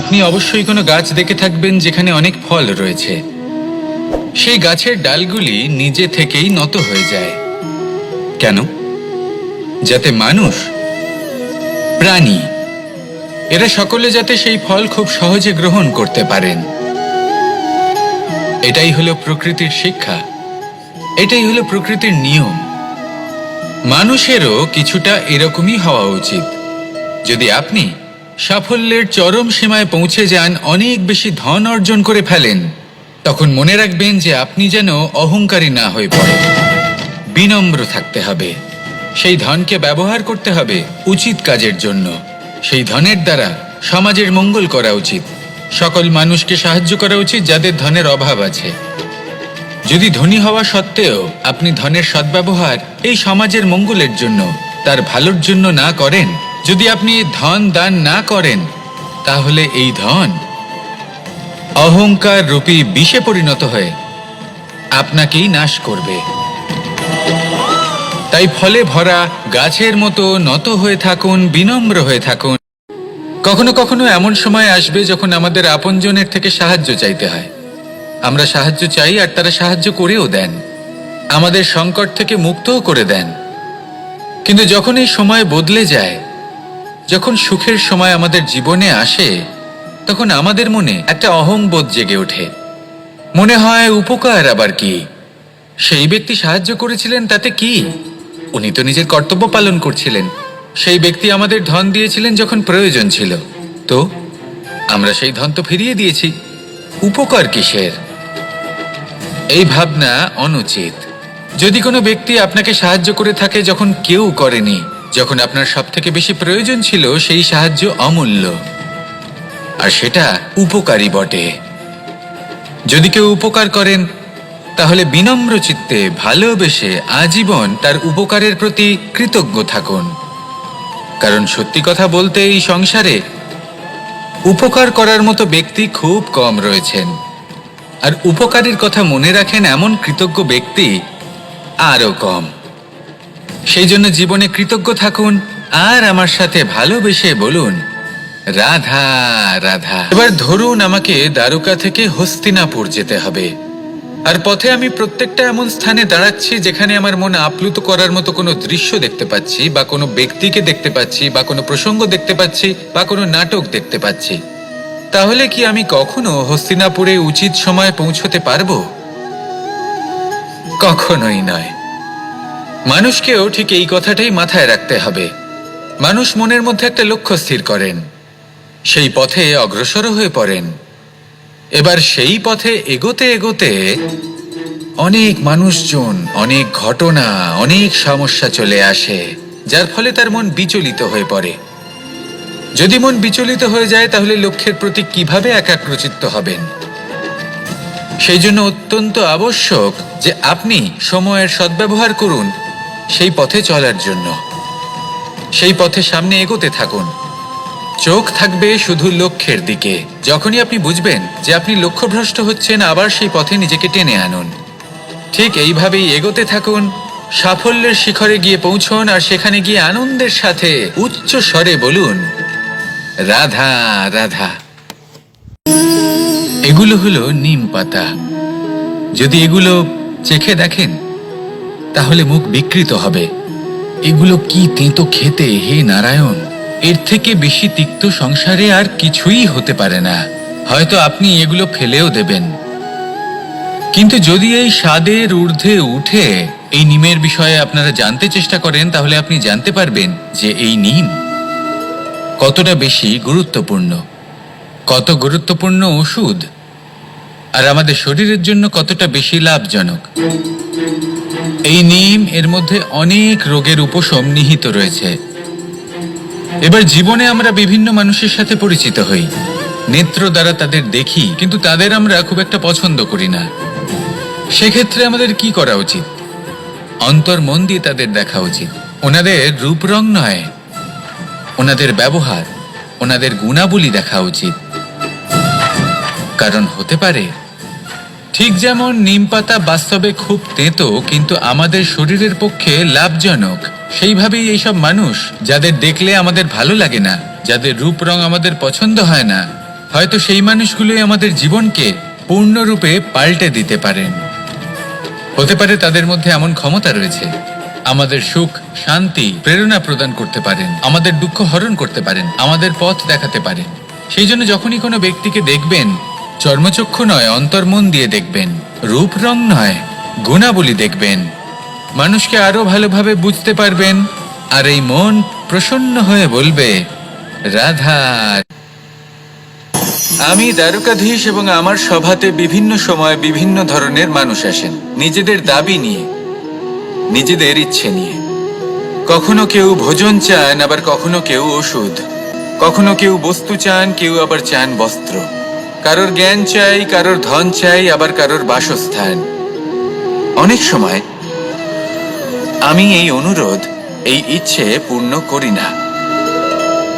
আপনি অবশ্যই কোনো গাছ দেখে থাকবেন যেখানে অনেক ফল রয়েছে। সেই গাছের ডালগুলি নিজে থেকেই নত হয়ে যায়। কেন? যাতে মানুষ, প্রাণী, এরা সকলে যাতে সেই ফল খুব সহজে গ্রহণ করতে পারেন। এটাই হলো প্রকৃতির শিক্ষা। এটাই হলো প্রকৃতির নিয়ম। মানুষেরও কিছুটা এরকমই হওয়া উচিত। যদি আপনি সাফল্যের চরম সীমায় পৌঁছে যান, অনেক বেশি ধন অর্জন করে ফেলেন। তখন মনে রাখবেন যে আপনি যেন অহংকারী না হয়ে পড়েন। বিনম্র থাকতে হবে। সেই ধনকে ব্যবহার করতে হবে উচিত কাজের জন্য। সেই ধনের দ্বারা সমাজের মঙ্গল করা উচিত। সকল মানুষকে সাহায্য করা উচিত যাদের ধনের অভাব আছে। যদি ধনী হওয়া সত্ত্বেও আপনি ধনের সদ্ব্যবহার এই সমাজের মঙ্গলের জন্য, তার ভালোর জন্য না করেন যদি আপনি ধন দান না করেন, তাহলে এই ধন অহংকার রূপী বিষে পরিণত হয়ে আপনাকেই নাশ করবে। তাই ফলে ভরা গাছের মতো নত হয়ে থাকুন, বিনম্র হয়ে থাকুন। কখনো কখনো এমন সময় আসবে যখন আমাদের আপনজনের থেকে সাহায্য চাইতে হয়। আমরা সাহায্য চাই আর তারা সাহায্য করেও দেন। আমাদের সংকট থেকে মুক্তও করে দেন। কিন্তু যখন এই সময় বদলে যায় যখন সুখের সময় আমাদের জীবনে আসে, তখন আমাদের মনে একটা অহংবোধ জেগে ওঠে। মনে হয়, উপকার আবার কি? সেই ব্যক্তি সাহায্য করেছিলেন, তাতে কি? উনি তো নিজের কর্তব্য পালন করছিলেন। সেই ব্যক্তি আমাদের ধন দিয়েছিলেন যখন প্রয়োজন ছিল। তো, আমরা সেই ধন তো ফিরিয়ে দিয়েছি। উপকার কিসের? এই ভাবনা অনুচিত। যদি কোনো ব্যক্তি আপনাকে সাহায্য করে থাকে যখন কেউ করেনি যখন আপনার সব থেকে বেশি প্রয়োজন ছিল সেই সাহায্য অমূল্য। আর সেটা উপকারী বটে। যদি কেউ উপকার করেন, তাহলে বিনম্র চিত্তে ভালোবেসে আজীবন তার উপকারের প্রতি কৃতজ্ঞ থাকুন। কারণ সত্যি কথা বলতে এই সংসারে উপকার করার মতো ব্যক্তি খুব কম রয়েছেন। আর উপকারের কথা মনে রাখেন এমন কৃতজ্ঞ ব্যক্তি আরও কম। সেই জন্য জীবনে কৃতজ্ঞ থাকুন আর আমার সাথে ভালোবেসে বলুন, রাধা রাধা। এবার ধরুন আমাকে দ্বারকা থেকে হস্তিনাপুর যেতে হবে। আর পথে আমি প্রত্যেকটা এমন স্থানে দাঁড়াচ্ছি যেখানে আমার মন আপ্লুত করার মতো কোনো দৃশ্য দেখতে পাচ্ছি, বা কোনো ব্যক্তিকে দেখতে পাচ্ছি, বা কোনো প্রসঙ্গ দেখতে পাচ্ছি, বা কোনো নাটক দেখতে পাচ্ছি। তাহলে কি আমি কখনো হস্তিনাপুরে উচিত সময়ে পৌঁছতে পারব? কখনোই নয়। মানুষকেও ঠিক এই কথাটাই মাথায় রাখতে হবে। মানুষ মনের মধ্যে একটা লক্ষ্য স্থির করেন। সেই পথে অগ্রসর হয়ে পড়েন। এবার সেই পথে এগোতে এগোতে অনেক মানুষজন, অনেক ঘটনা, অনেক সমস্যা চলে আসে, যার ফলে তার মন বিচলিত হয়ে পড়ে। যদি মন বিচলিত হয়ে যায়, তাহলে লক্ষ্যের প্রতি কীভাবে একাগ্রচিত্ত হবেন? সেই জন্য অত্যন্ত আবশ্যক যে আপনি সময়ের সদ্ব্যবহার করুন সেই পথে চলার জন্য। সেই পথে সামনে এগোতে থাকুন। চোখ থাকবে শুধু লক্ষ্যের দিকে। যখনই আপনি বুঝবেন যে আপনি লক্ষ্যভ্রষ্ট হচ্ছেন, আবার সেই পথে নিজেকে টেনে আনুন। ঠিক এইভাবেই এগোতে থাকুন, সাফল্যের শিখরে গিয়ে পৌঁছন, আর সেখানে গিয়ে আনন্দের সাথে উচ্চ স্বরে বলুন, রাধা রাধা। এগুলো হলো নিম পাতা। যদি এগুলো চেখে দেখেন তাহলে মুখ বিকৃত হবে। এগুলো কি তেঁতো খেতে, হে নারায়ণ? এর থেকে বেশি তিক্ত সংসারে আর কিছুই হতে পারে না। হয়তো আপনি এগুলো ফেলেও দেবেন। কিন্তু যদি এই স্বাদের ঊর্ধ্বে উঠে এই নিমের বিষয়ে আপনারা জানতে চেষ্টা করেন, তাহলে আপনি জানতে পারবেন যে এই নিম কতটা বেশি গুরুত্বপূর্ণ। কত গুরুত্বপূর্ণ ওষুধ? আর আমাদের শরীরের জন্য কতটা বেশি লাভজনক? এই নিম এর মধ্যে অনেক রোগের উপশম নিহিত রয়েছে। এবার জীবনে আমরা বিভিন্ন মানুষের সাথে পরিচিত হই। নেত্র দ্বারা তাদের দেখি, কিন্তু তাদের আমরা খুব একটা পছন্দ করি না। সেক্ষেত্রে আমাদের কি করা উচিত? অন্তর মন দিয়ে তাদের দেখা উচিত। ওনাদের রূপ রং নয়, ওনাদের ব্যবহার, ওনাদের গুণাবলী দেখা উচিত। কারণ হতে পারে। ঠিক যেমন নিম পাতা বাস্তবে খুব তেঁতো, কিন্তু আমাদের শরীরের পক্ষে লাভজনক। সেইভাবেই এইসব মানুষ, যাদের দেখলে আমাদের ভালো লাগে না, যাদের রূপ রং আমাদের পছন্দ হয় না, হয়তো সেই মানুষগুলোই আমাদের জীবনকে পূর্ণরূপে পাল্টে দিতে পারেন। হতে পারে তাদের মধ্যে এমন ক্ষমতা রয়েছে। আমাদের সুখ, শান্তি, প্রেরণা প্রদান করতে পারেন। আমাদের দুঃখ হরণ করতে পারেন। আমাদের পথ দেখাতে পারেন। সেই জন্য যখনই কোনো ব্যক্তিকে দেখবেন চর্মচক্ষু নয়, অন্তর্মন দিয়ে দেখবেন। রূপ রং নয়, গুণাবলী দেখবেন। মানুষকে আরও ভালোভাবে বুঝতে পারবেন। আর এই মন প্রসন্ন হয়ে বলবে, রাধা আমি দ্বারকাধীশ এবং আমার সভাতে বিভিন্ন সময় বিভিন্ন ধরনের মানুষ আসেন, নিজেদের দাবি নিয়ে, নিজেদের ইচ্ছে নিয়ে। কখনো কেউ ভোজন চান, আবার কখনো কেউ ওষুধ। কখনো কেউ বস্তু চান, কেউ আবার চান বস্ত্র। কারোর জ্ঞান চাই, কারোর ধন চাই, আবার কারোর বাসস্থান। অনেক সময় আমি এই অনুরোধ, এই ইচ্ছে পূর্ণ করি না।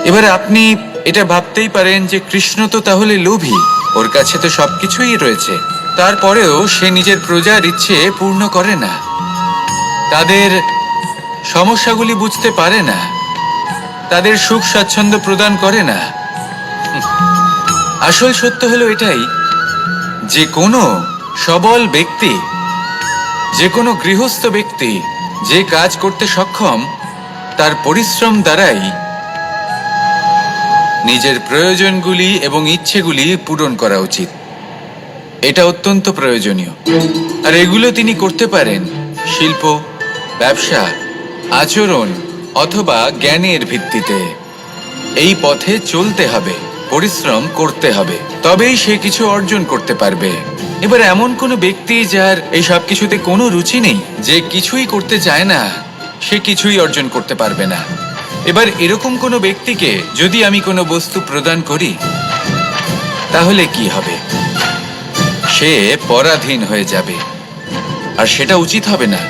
এবার আপনি এটা ভাবতেই পারেন যে কৃষ্ণ তো তাহলে লোভী, ওর কাছে তো সবকিছুই রয়েছে। তারপরেও সে নিজের প্রজার ইচ্ছে পূর্ণ করে না। তাদের সমস্যাগুলি বুঝতে পারে না। তাদের সুখ স্বাচ্ছন্দ্য প্রদান করে না। আসল সত্য হলো এটাই, যে কোনো সবল ব্যক্তি, যে কোনো গৃহস্থ ব্যক্তি যে কাজ করতে সক্ষম, তার পরিশ্রম দ্বারাই নিজের প্রয়োজনগুলি এবং ইচ্ছেগুলি পূরণ করা উচিত। এটা অত্যন্ত প্রয়োজনীয়। আর এগুলো তিনি করতে পারেন শিল্প, ব্যবসা, আচরণ অথবা জ্ঞানের ভিত্তিতে। এই পথে চলতে হবে। পরিশ্রম করতে হবে, তবেই সে কিছু অর্জন করতে পারবে। এবার এমন কোনো ব্যক্তি যার এই সব কিছুতে কোনো রুচি নেই, যে কিছুই করতে চায় না, সে কিছুই অর্জন করতে পারবে না। এবার এরকম কোনো ব্যক্তিকে যদি আমি কোনো বস্তু প্রদান করি, তাহলে কি হবে? সে পরাধীন হয়ে যাবে, আর সেটা উচিত হবে না।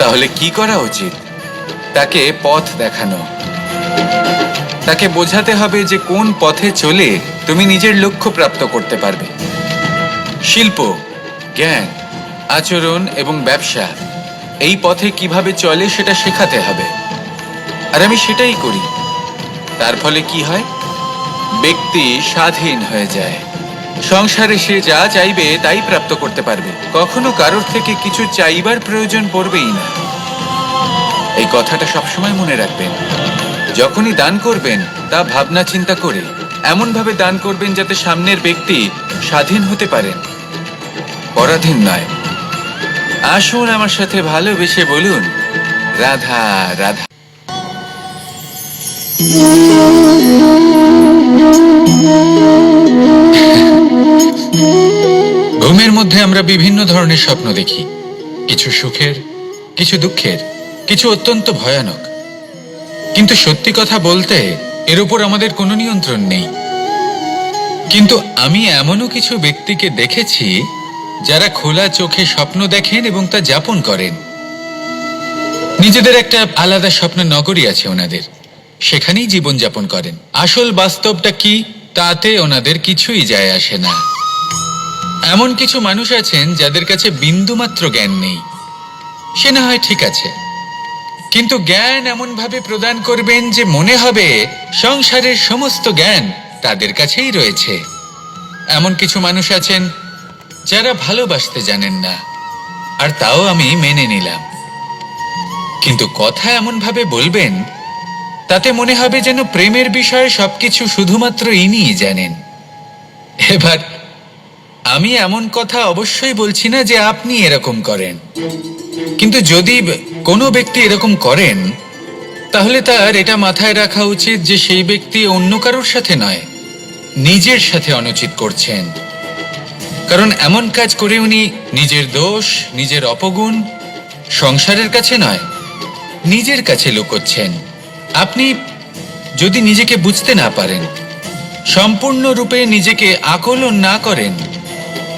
তাহলে কি করা উচিত? তাকে পথ দেখানো। তাকে বোঝাতে হবে যে কোন পথে চলে তুমি নিজের লক্ষ্য প্রাপ্ত করতে পারবে। শিল্প, জ্ঞান, আচরণ এবং ব্যবসা, এই পথে কীভাবে চলে সেটা শেখাতে হবে। আর আমি সেটাই করি। তার ফলে কি হয়? ব্যক্তি স্বাধীন হয়ে যায়। সংসারে সে যা চাইবে তাই প্রাপ্ত করতে পারবে। কখনো কারোর থেকে কিছু চাইবার প্রয়োজন পড়বেই না। এই কথাটা সবসময় মনে রাখবেন। যখনই দান করবেন, তা ভাবনা চিন্তা করে এমন ভাবে দান করবেন যাতে সামনের ব্যক্তি স্বাধীন হতে পারেন। পরাধীন নয়। আসুন আমার সাথে ভালোবেসে বলুন, রাধা রাধা। ঘুমের মধ্যে আমরা বিভিন্ন ধরনের স্বপ্ন দেখি। কিছু সুখের, কিছু দুঃখের, কিছু অত্যন্ত ভয়ানক। কিন্তু সত্যি কথা বলতে, এর উপর আমাদের কোনো নিয়ন্ত্রণ নেই। কিন্তু আমি এমনও কিছু ব্যক্তিকে দেখেছি, যারা খোলা চোখে স্বপ্ন দেখেন এবং তা যাপন করেন। নিজেদের একটা আলাদা স্বপ্ন নগরী আছে ওনাদের। সেখানেই জীবন যাপন করেন। আসল বাস্তবটা কি, তাতে ওনাদের কিছুই যায় আসে না। এমন কিছু মানুষ আছেন যাদের কাছে বিন্দুমাত্র জ্ঞান নেই। সে না হয় ঠিক আছে। কিন্তু জ্ঞান এমনভাবে প্রদান করবেন যে মনে হবে সংসারের সমস্ত জ্ঞান তাদের কাছেই রয়েছে। এমন কিছু মানুষ আছেন যারা ভালোবাসতে জানেন না, আর তাও আমি মেনে নিলাম। কিন্তু কথা এমনভাবে বলবেন, তাতে মনে হবে যেন প্রেমের বিষয়ে সবকিছু শুধুমাত্র ইনিই জানেন। এবার আমি এমন কথা অবশ্যই বলছি না যে আপনি এরকম করেন। কিন্তু যদি কোনো ব্যক্তি এরকম করেন, তাহলে তার এটা মাথায় রাখা উচিত যে সেই ব্যক্তি অন্য কারোর সাথে নয়, নিজের সাথে অনুচিত করছেন। কারণ এমন কাজ করে উনি নিজের দোষ, নিজের অপগুণ সংসারের কাছে নয়, নিজের কাছে লুকোচ্ছেন। আপনি যদি নিজেকে বুঝতে না পারেন, সম্পূর্ণরূপে নিজেকে আকলন না করেন,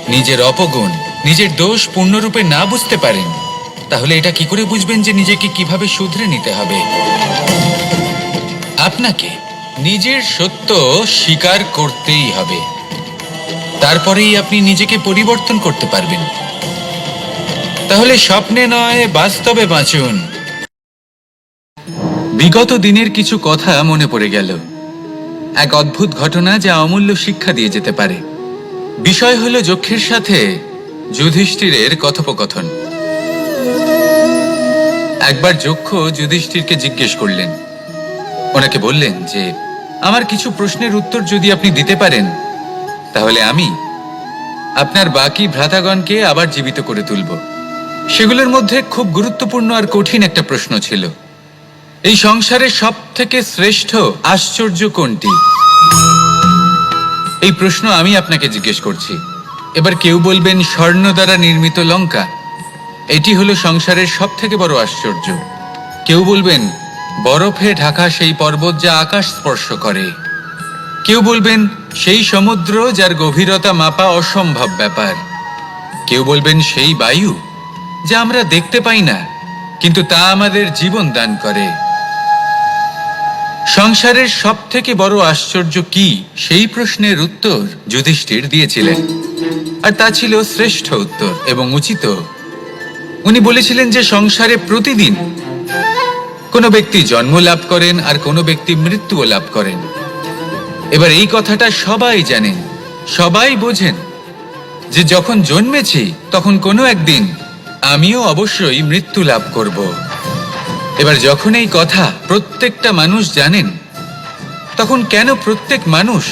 নিজের অপগুণ, নিজের দোষ পূর্ণরূপে না বুঝতে পারেন তাহলে এটা কি করে বুঝবেন যে নিজেকে কীভাবে শুধরে নিতে হবে? আপনাকে নিজের সত্য স্বীকার করতেই হবে। তারপরেই আপনি নিজেকে পরিবর্তন করতে পারবেন। তাহলে স্বপ্নে নয়, বাস্তবে বাঁচুন। বিগত দিনের কিছু কথা মনে পড়ে গেল। এক অদ্ভুত ঘটনা যা অমূল্য শিক্ষা দিয়ে যেতে পারে। বিষয় হলো যক্ষের সাথে যুধিষ্ঠিরের কথোপকথন। একবার যক্ষ যুধিষ্ঠিরকে জিজ্ঞেস করলেন। ওনাকে বললেন যে, আমার কিছু প্রশ্নের উত্তর যদি আপনি দিতে পারেন, তাহলে আমি আপনার বাকি ভ্রাতাগণকে আবার জীবিত করে তুলব। সেগুলোর মধ্যে খুব গুরুত্বপূর্ণ আর কঠিন একটা প্রশ্ন ছিল। এই সংসারের সব থেকে শ্রেষ্ঠ আশ্চর্য কোনটি? এই প্রশ্ন আমি আপনাকে জিজ্ঞেস করছি। এবার কেউ বলবেন স্বর্ণ দ্বারা নির্মিত লঙ্কা। এটি হলো সংসারের সব থেকে বড় আশ্চর্য। কেউ বলবেন, বরফে ঢাকা সেই পর্বত যা আকাশ স্পর্শ করে। কেউ বলবেন, সেই সমুদ্র যার গভীরতা মাপা অসম্ভব ব্যাপার। কেউ বলবেন, সেই বায়ু যা আমরা দেখতে পাই না, কিন্তু তা আমাদের জীবন দান করে। সংসারের সব থেকে বড় আশ্চর্য কি, সেই প্রশ্নের উত্তর যুধিষ্ঠির দিয়েছিলেন। আর তা ছিল শ্রেষ্ঠ উত্তর এবং উচিত উনি বলেছিলেন যে সংসারে প্রতিদিন কোনো ব্যক্তি জন্ম লাভ করেন আর কোনো ব্যক্তি মৃত্যুও লাভ করেন। এবার এই কথাটা সবাই জানেন সবাই বোঝেন যে যখন জন্মেছি, তখন কোনো একদিন আমিও অবশ্যই মৃত্যু লাভ করব। এবার যখন এই কথা প্রত্যেকটা মানুষ জানেন, তখন কেন প্রত্যেক মানুষ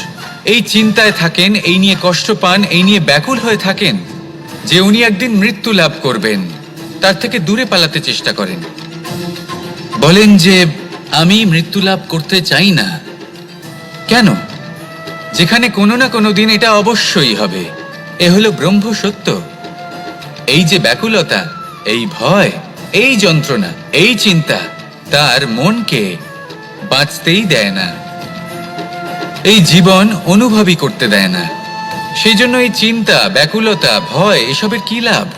এই চিন্তায় থাকেন, এই নিয়ে কষ্ট পান, এই নিয়ে ব্যাকুল হয়ে থাকেন যে উনি একদিন মৃত্যু লাভ করবেন? তার থেকে দূরে পালাতে চেষ্টা করেন। বলেন যে, আমি মৃত্যু লাভ করতে চাই না। কেন? যেখানে কোনো না কোনো দিন এটা অবশ্যই হবে। এ হলো ব্রহ্ম সত্য। এই যে ব্যাকুলতা, এই ভয়, এই যন্ত্রণা, এই চিন্তা, তার মনকে বাঁচতেই দেয় না। এই জীবন অনুভবই করতে দেয় না। সেই জন্য এই চিন্তা, ব্যাকুলতা, ভয়, এসবের কি লাভ?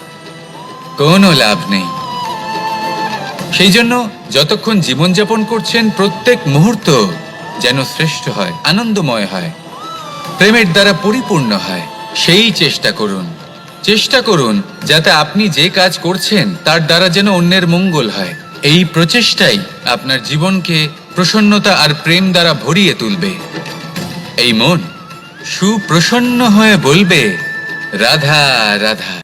কোনো লাভ নেই। সেই জন্য যতক্ষণ জীবনযাপন করছেন প্রত্যেক মুহূর্ত যেন শ্রেষ্ঠ হয়, আনন্দময় হয়, প্রেমের দ্বারা পরিপূর্ণ হয়, সেই চেষ্টা করুন। চেষ্টা করুন যাতে আপনি যে কাজ করছেন তার দ্বারা যেন অন্যের মঙ্গল হয়। এই প্রচেষ্টাই আপনার জীবনকে প্রসন্নতা আর প্রেম দ্বারা ভরিয়ে তুলবে। এই মন সুপ্রসন্ন হয়ে বলবে, রাধা রাধা।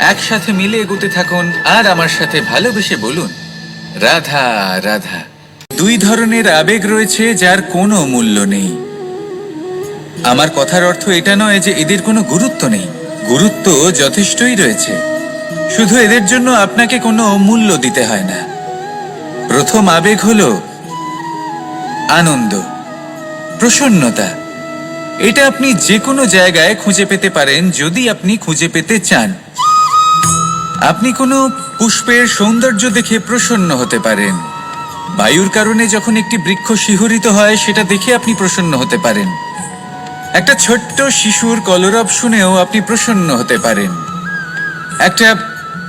একসাথে মিলে এগোতে থাকুন আর আমার সাথে ভালোবেসে বলুন, রাধা রাধা। দুই ধরনের আবেগ রয়েছে যার কোনো মূল্য নেই। আমার কথার অর্থ এটা নয় যে এদের কোনো গুরুত্ব নেই। গুরুত্ব যথেষ্টই রয়েছে। শুধু এদের জন্য আপনাকে কোনো মূল্য দিতে হয় না। প্রথম আবেগ হল আনন্দ, প্রসন্নতা। এটা আপনি যে কোনো জায়গায় খুঁজে পেতে পারেন যদি আপনি খুঁজে পেতে চান। আপনি কোনো পুষ্পের সৌন্দর্য দেখে প্রসন্ন হতে পারেন। বায়ুর কারণে যখন একটি বৃক্ষ শিহরিত হয়, সেটা দেখে আপনি প্রসন্ন হতে পারেন। একটা ছোট্ট শিশুর কলরব শুনেও আপনি প্রসন্ন হতে পারেন। একটা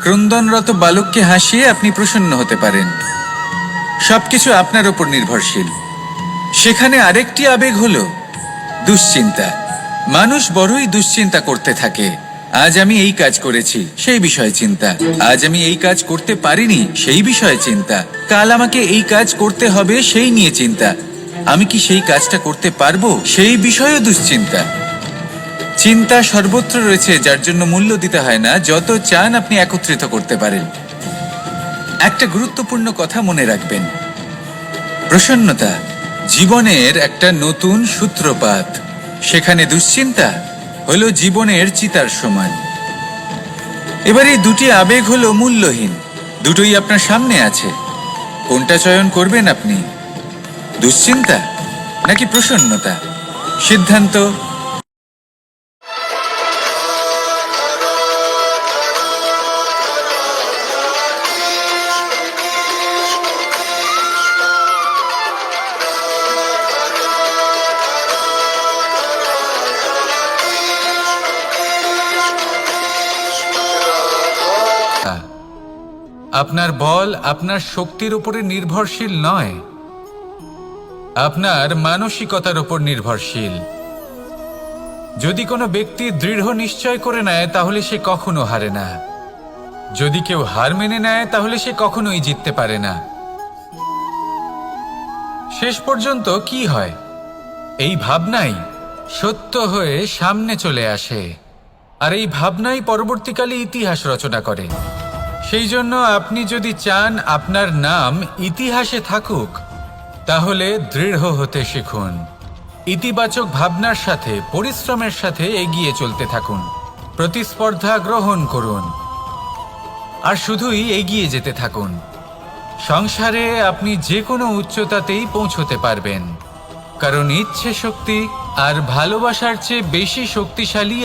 ক্রন্দনরত বালককে হাসিয়ে আপনি প্রসন্ন হতে পারেন। সবকিছু আপনার ওপর নির্ভরশীল। সেখানে আরেকটি আবেগ হলো দুশ্চিন্তা। মানুষ বড়ই দুশ্চিন্তা করতে থাকে। আজ আমি এই কাজ করেছি, সেই বিষয়ে চিন্তা। আজ আমি এই কাজ করতে পারিনি, সেই বিষয়ে চিন্তা। কাল আমাকে এই কাজ করতে হবে, সেই নিয়ে চিন্তা। আমি কি সেই কাজটা করতে পারব, সেই বিষয়েও দুশ্চিন্তা। চিন্তা সর্বত্র রয়েছে, যার জন্য মূল্য দিতে হয় না, যত চান আপনি একত্রিত করতে পারেন। একটা গুরুত্বপূর্ণ কথা মনে রাখবেন। প্রসন্নতা, জীবনের একটা নতুন সূত্রপাত। সেখানে দুশ্চিন্তা হলো জীবনের চিতার সমান। এবার এই দুটি আবেগ হলো মূল্যহীন। দুটোই আপনার সামনে আছে। কোনটা চয়ন করবেন আপনি? দুশ্চিন্তা নাকি প্রসন্নতা? সিদ্ধান্ত আপনার বল আপনার শক্তির উপরে নির্ভরশীল নয়। আপনার মানসিকতার উপর নির্ভরশীল। যদি কোনো ব্যক্তি দৃঢ় নিশ্চয় করে নেয়, তাহলে সে কখনো হারে না। যদি কেউ হার মেনে নেয়, তাহলে সে কখনোই জিততে পারে না। শেষ পর্যন্ত কি হয়? এই ভাবনাই সত্য হয়ে সামনে চলে আসে। আর এই ভাবনাই পরবর্তীকালে ইতিহাস রচনা করে। সেই জন্য আপনি যদি চান আপনার নাম ইতিহাসে থাকুক, তাহলে দৃঢ় হতে শিখুন। ইতিবাচক ভাবনার সাথে, পরিশ্রমের সাথে এগিয়ে চলতে থাকুন। প্রতিস্পর্ধা গ্রহণ করুন। আর শুধুই এগিয়ে যেতে থাকুন। সংসারে আপনি যে কোনো উচ্চতাতেই পৌঁছতে পারবেন। কারণ ইচ্ছে শক্তি আর ভালোবাসার চেয়ে বেশি শক্তিশালী